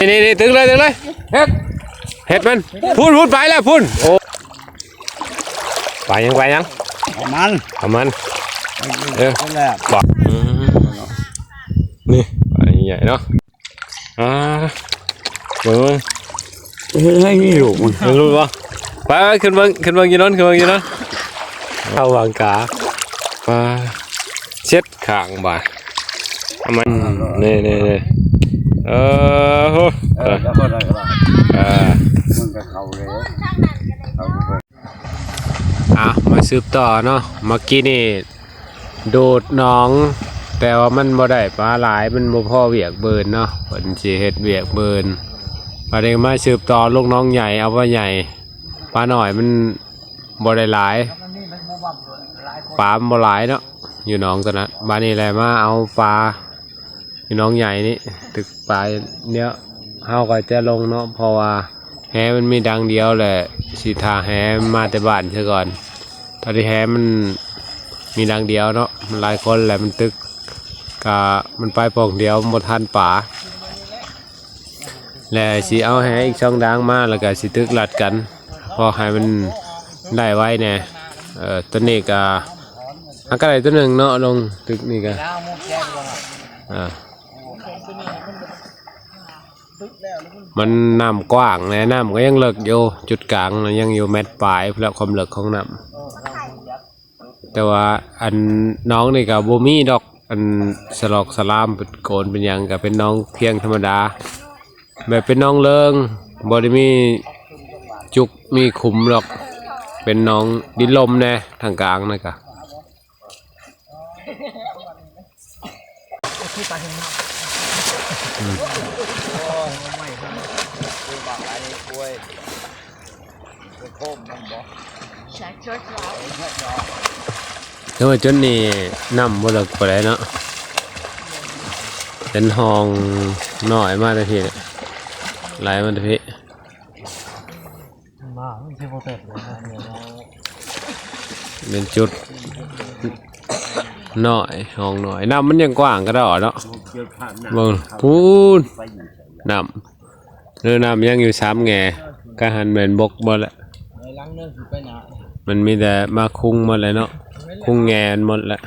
นี่นี่นี่ตึงเลยตึงเลยเฮ็ดเฮ็ดมันพูดพูดไปแล้วพูดโอ้ไปยังไปยังมันทำมันเออนั่นแหละบอกอืมนี่ไปใหญ่เนาะอ่าเบิ่งเบิ่งให้อยู่เบิ่งรู้ป่ะไปไปขึ้นเบิ่งขึ้นเบิ่งอยีนนขึ้นเบิ่งอยีนนเข้าวางกาไปเช็ดขางบ่าเอามันนี่นี่นี่ เออโหเอเอออแล้วก็ได้ก็ได้อ่ามึงก็เข้าเลยเข้าไปอะมาสืบต่อเนาะเมื่อกี้นี่ดูดหน้อง แต่ว่ามันบ่ได้ปลาหลายมันบ่พอเวียกเบินเนาะเพิ่นสิเฮ็ดเวียกเบินประเด็นมาสืบต่อลูกน้องใหญ่เอาว่าใหญ่ปลาหน่อยมันบ่ได้หลายปลามันบ่หลายเนาะอยู่หน้องตัวนั้นบ้านนี้แหละมาเอาปลาี่น้องใหญ่นี่ตึกปลาเนี้ยเฮาก็จะลงเนาะเพราะว่าแหมันมีดังเดียวแหละสิทาแหมาแต่บ้านเสียก่อน ตอนที่แหมันมีดังเดียวเนาะมันหลายคนแหละมันตึกก็มันไปปองเดียวหมดทันป่าแล้วสิเอาให้อีกช่องดังมาแล้วก็สิตึกหลัดกันพอให้มันได้ไว้แน่ยเอ่อตัวนี้ก็อันก็ได้ตัวหนึ่งเนาะลงตึกนี่ก็อ่า มันน้ำกว้างนะน้ำก็ยังเลิกอยู่จุดกลางนะยังอยู่แมตปลายแล้วความเลิกของน้ำแต่ว่าอันน้องนี่กับโบมี่ดอกอันสลอกสลามเป็นโกนเป็นหยังกับเป็นน้องเพียงธรรมดาแบบเป็นน้องเลิงบอด้มีจุกมีขุมหรอก เป็นน้องดินลมแน่ทางกลางนะกะ แต่ว่าจนนี่นำบ่เลิกไปเลยเนาะเป็นห้องหน่อยมากเลยทีเนี่ยไหลายมันพี่มาไม่ใช่โปรเตสเลยนะเนี่ยเป็นจุด หน่อยห้องหน่อยน้ำมันยังกว้างก็ได้เนาะเบิ่งพูนน้ำเรือน้ำยังอยู่สามแง่กะหันเหมือนบกหมดแหละมันมีแต่มาคุ้งหมดเลยเนาะคุ้งแงนหมดละ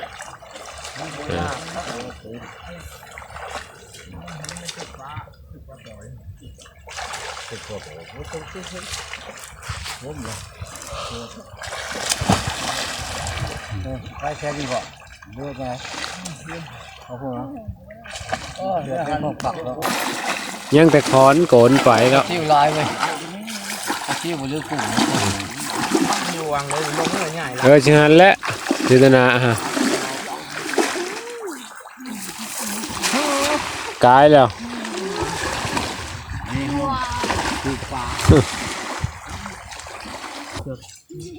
ไปแค่นี้ก่อน เลือกไงเอาพวกนั้นเลือกให้มันปักแล้วยังแต่คอนโกนไปแล้วชิวลายเลยชิวบนเรือกุ้งอยู่วางเลยลงเลยง่ายละเออชันและจิตนาฮะกายแล้วคือปลา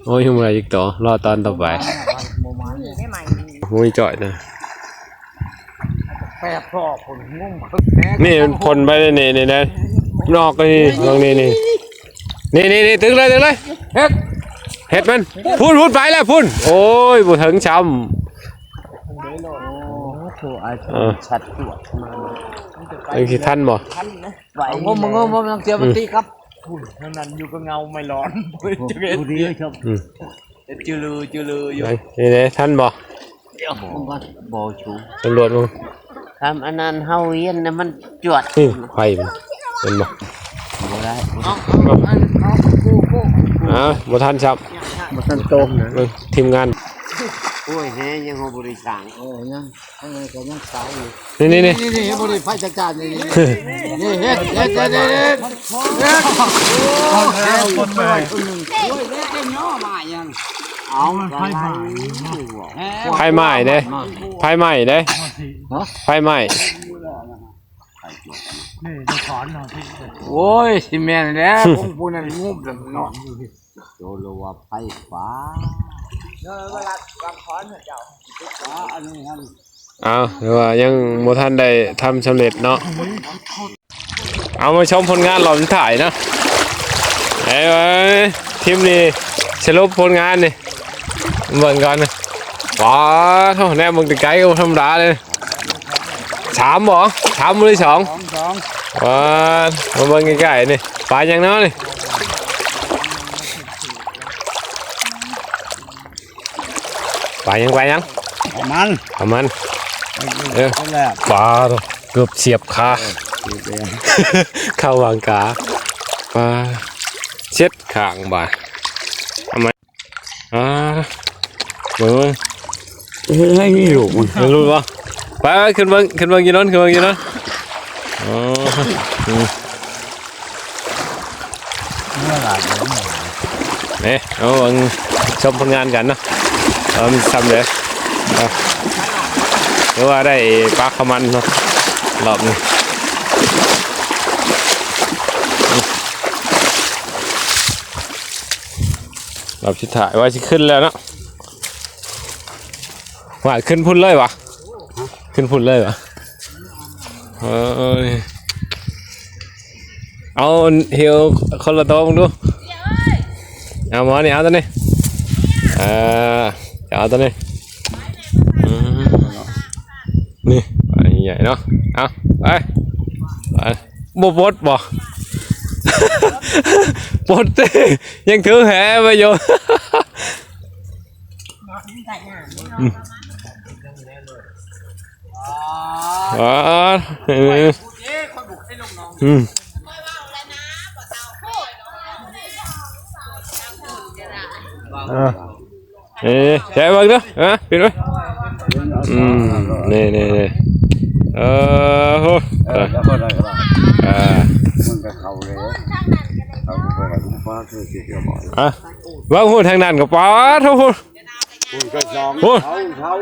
โอ้ยยังไงอีกต่อรอตอนต่อไปโมมันเนี่ย มุ้ยจ่อยนะแปดพ่อผมงุ่มนี่มันพ่นไปเลยนี่นี่นะนอกนี่ตรงนี้นี่นี่นี่นี่ตึงเลยตึงเลยเฮ็ดเฮ็ดมันพูดพูดไปแล้วพูดโอ้ยบุถึงช้โอ้โหไอ้ำเออชัดตรวจมาไอ้ที่ท่านบ่เอางมมางมมาลังเจียมันตีครับหุ่นเท่านั้นอยู่กับเงาไม่ร้อนจะเห็นดีครับอืมจืลือจืลืออยู่ไหนนี่นี่ท่านบ่ เดี๋ยวผมก็บอชูตำรวจมึงทำอันนั้นเฮาเย็นนะมันจวดนี่ไฟมันเป็นบ่บ่ได้อ้าวบ่ทันครับบ่ทันโตมนะเบิ่งทีมงานโอ้ยแฮยังบ่บริสางโอ้ยยังข้างในก็ยังสาวอยู่นี่นี่นี่นี่นี่บ่ได้ไฟจัดจานนี่นี่เฮ็ดเฮ็ดเฮ็ดเฮ็ดเฮ็ดเฮ็ดโอ้ยคนใหม่คนนึงโอ้ยเล็กย่อมายัง เอามันไฟใหม่ไฟไหม้เด้ไฟไหม้เด้ไฟไหม้โอ้ยสิแม่นแล้วคงผู้นั้นงุบแล้วเนาะโจโลว่าไฟฟ้าเวลาวางคอนเจ้าอันนี้ฮั่นเอาแต่ว่ายังบ่ทันได้ทำสำเร็จเนาะ เอามาชมผลงานรอบสุดท้ายนะเอ้ยทีมนี้สรุปผลงานนี่ เบิ่งก่อนนะว้าเท่าแน่มึงตะไกลก็บ่ธรรมดาเลยสามบ่สามมือสองสอง สองว้ามาเบิ่งใกล้ๆนี่ปลายังเนาะนี่ปลายังปลายังประมาณเอามันเออนั่นแหละปลาตัวเกือบเสียบขาเข้าวางกาปลาเช็ดขางบ่าทำไมอ่าเบิ่งเบิ่งให้มีลูกมันเบิ่งรู้ป่ะไปไปขึ้นเบิ่งขึ้นเบิ่งอยี่นั่นขึ้นเบิ่งอยี่นั่นอ๋ออืมเมื่อไหร่นี่เอาเบิ่งชมผลงานกันเนาะเอามันซ้ำเลยเอาหรือว่าได้ปลาขมันเนาะรอบนี้รอบสุดท้ายว่าจะขึ้นแล้วเนาะ ว่าขึ้นพุ่นเลยวะขึ้นพุ่นเลยวะเอ้ยเอาเฮียวคนละต๊ะมึงดูเอาหมอนี่เอาตัวนี้เออเอาตัวนี้นี่ใหญ่เนาะเอาไปไปบ่ปลดบ่ปดเต้ยังถือแหไปอยู่ อ๋อเอออืมเอ๊ะใช่บ้างเนาะฮะปิดไว้อืมนี่นี่นี่เออโหอ่ามันก็เข้าเลยเข้าไปแล้วฟ้าคือสิเดียวบ่อยอะวาหูทางนั้นกับป้าทุกคนคุณ โอ้เท่าเท่า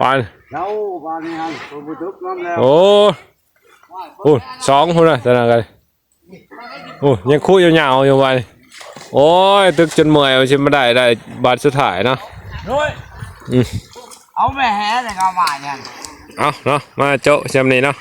วันเท่าบ้านนี้ฮะตัวบุตรน้ำแล้วโอ้โอ้สองคนนะตอนนั้นกันโอ้ยังคู่ยาวๆอยู่วันโอ้ยตึกจนเมื่อยเอาชิมไม่ได้ได้บาทสุดท้ายเนาะด้วยอืมเอาแม่แห่เลยก็มาเนี่ยเอาเนาะมาโจ๊ะจำนี้เนาะ